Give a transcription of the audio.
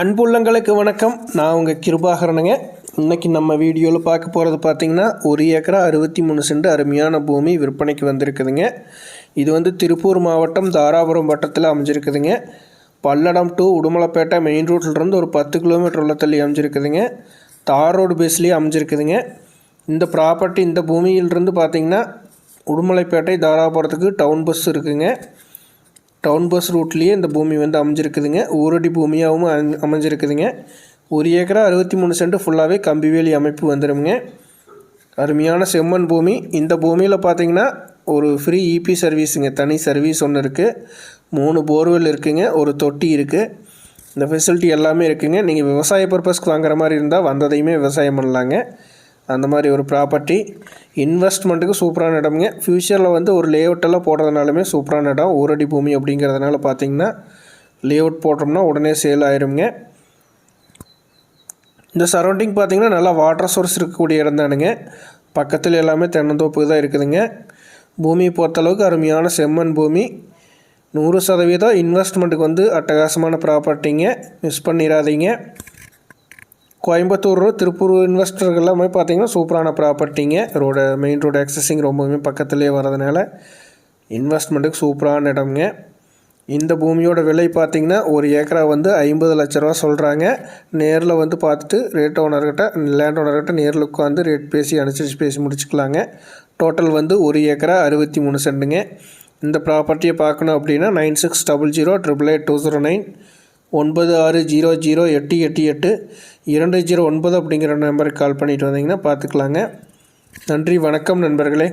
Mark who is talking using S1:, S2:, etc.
S1: அன்புள்ளங்களுக்கு வணக்கம். நான் உங்கள் கிருபாகரனுங்க. இன்றைக்கி நம்ம வீடியோவில் பார்க்க போகிறது பார்த்திங்கன்னா ஒரு ஏக்கரா அறுபத்தி மூணு சென்ட் அருமையான பூமி விற்பனைக்கு வந்திருக்குதுங்க. இது வந்து திருப்பூர் மாவட்டம் தாராபுரம் வட்டத்தில் அமைஞ்சிருக்குதுங்க. பல்லடம் டு உடுமலைப்பேட்டை மெயின் ரோட்லேருந்து ஒரு பத்து கிலோமீட்டர் உள்ள தள்ளி அமைஞ்சிருக்குதுங்க. தார் ரோடு பேஸ்லேயே அமைஞ்சிருக்குதுங்க. இந்த ப்ராப்பர்ட்டி இந்த பூமியிலிருந்து பார்த்திங்கன்னா உடுமலைப்பேட்டை தாராபுரத்துக்கு டவுன் பஸ் இருக்குதுங்க டவுன் பஸ் ரூட்லேயே இந்த பூமி வந்து அமைஞ்சிருக்குதுங்க. ஊரடி பூமியாகவும் அமைஞ்சிருக்குதுங்க. ஒரு ஏக்கரா அறுபத்தி மூணு சென்ட் ஃபுல்லாகவே கம்பிவேலி அமைப்பு வந்துடுங்க அருமையான செம்மண் பூமி. இந்த பூமியில் பார்த்தீங்கன்னா ஒரு ஃப்ரீ இபி சர்வீஸுங்க தனி சர்வீஸ் ஒன்று இருக்குது மூணு போர்வெல் இருக்குதுங்க ஒரு தொட்டி இருக்குது இந்த ஃபெசிலிட்டி எல்லாமே இருக்குங்க. நீங்கள் விவசாய பர்பஸ்க்கு வாங்குற மாதிரி இருந்தால் வந்ததையுமே விவசாயம் பண்ணலாங்க. அந்த மாதிரி ஒரு ப்ராப்பர்ட்டி இன்வெஸ்ட்மெண்ட்டுக்கு சூப்பரான இடம்ங்க. ஃப்யூச்சரில் வந்து ஒரு லேஅவுட்டெல்லாம் போடுறதுனாலுமே சூப்பரான இடம். ஊரடி பூமி அப்படிங்கிறதுனால பார்த்தீங்கன்னா லேஅவுட் போட்டோம்னா உடனே சேல் ஆயிருங்க. இந்த சரௌண்டிங் பார்த்தீங்கன்னா நல்லா வாட்டர் சோர்ஸ் இருக்கக்கூடிய இடம் தானுங்க. பக்கத்தில் எல்லாமே தென்னந்தோப்பு தான் இருக்குதுங்க. பூமியை பொறுத்தளவுக்கு அருமையான செம்மண் பூமி. நூறு சதவீதம் இன்வெஸ்ட்மெண்ட்டுக்கு வந்து அட்டகாசமான ப்ராப்பர்ட்டிங்க மிஸ் பண்ணிடாதீங்க கோயம்புத்தூர் திருப்பூர் இன்வெஸ்டர்கள் எல்லாமே பார்த்தீங்கன்னா சூப்பரான ப்ராப்பர்ட்டிங்க ரோடு மெயின் ரோடு ஆக்சஸிங் ரொம்பவுமே பக்கத்துலேயே வரதுனால இன்வெஸ்ட்மெண்ட்டுக்கு சூப்பரான இடம்ங்க. இந்த பூமியோட விலை பார்த்திங்கன்னா ஒரு ஏக்கரா வந்து ஐம்பது லட்ச ரூபா சொல்கிறாங்க நேரில் வந்து பார்த்துட்டு ரேட் ஓனர்கிட்ட லேண்ட் ஓனர்கிட்ட நேரில் உட்காந்து ரேட் பேசி அனுசரித்து பேசி முடிச்சுக்கலாங்க. டோட்டல் வந்து ஒரு ஏக்கரா அறுபத்தி மூணு சென்ட்டுங்க இந்த ப்ராப்பர்ட்டியை பார்க்கணும் அப்படின்னா nine six double zero triple eight two zero nine ஒன்பது ஆறு ஜீரோ ஜீரோ எட்டு எட்டு எட்டு இரண்டு ஜீரோ ஒன்பது அப்படிங்கிற நம்பருக்கு கால் பண்ணிட்டு வந்தீங்கன்னா பார்த்துக்கலாங்க. நன்றி வணக்கம் நண்பர்களே.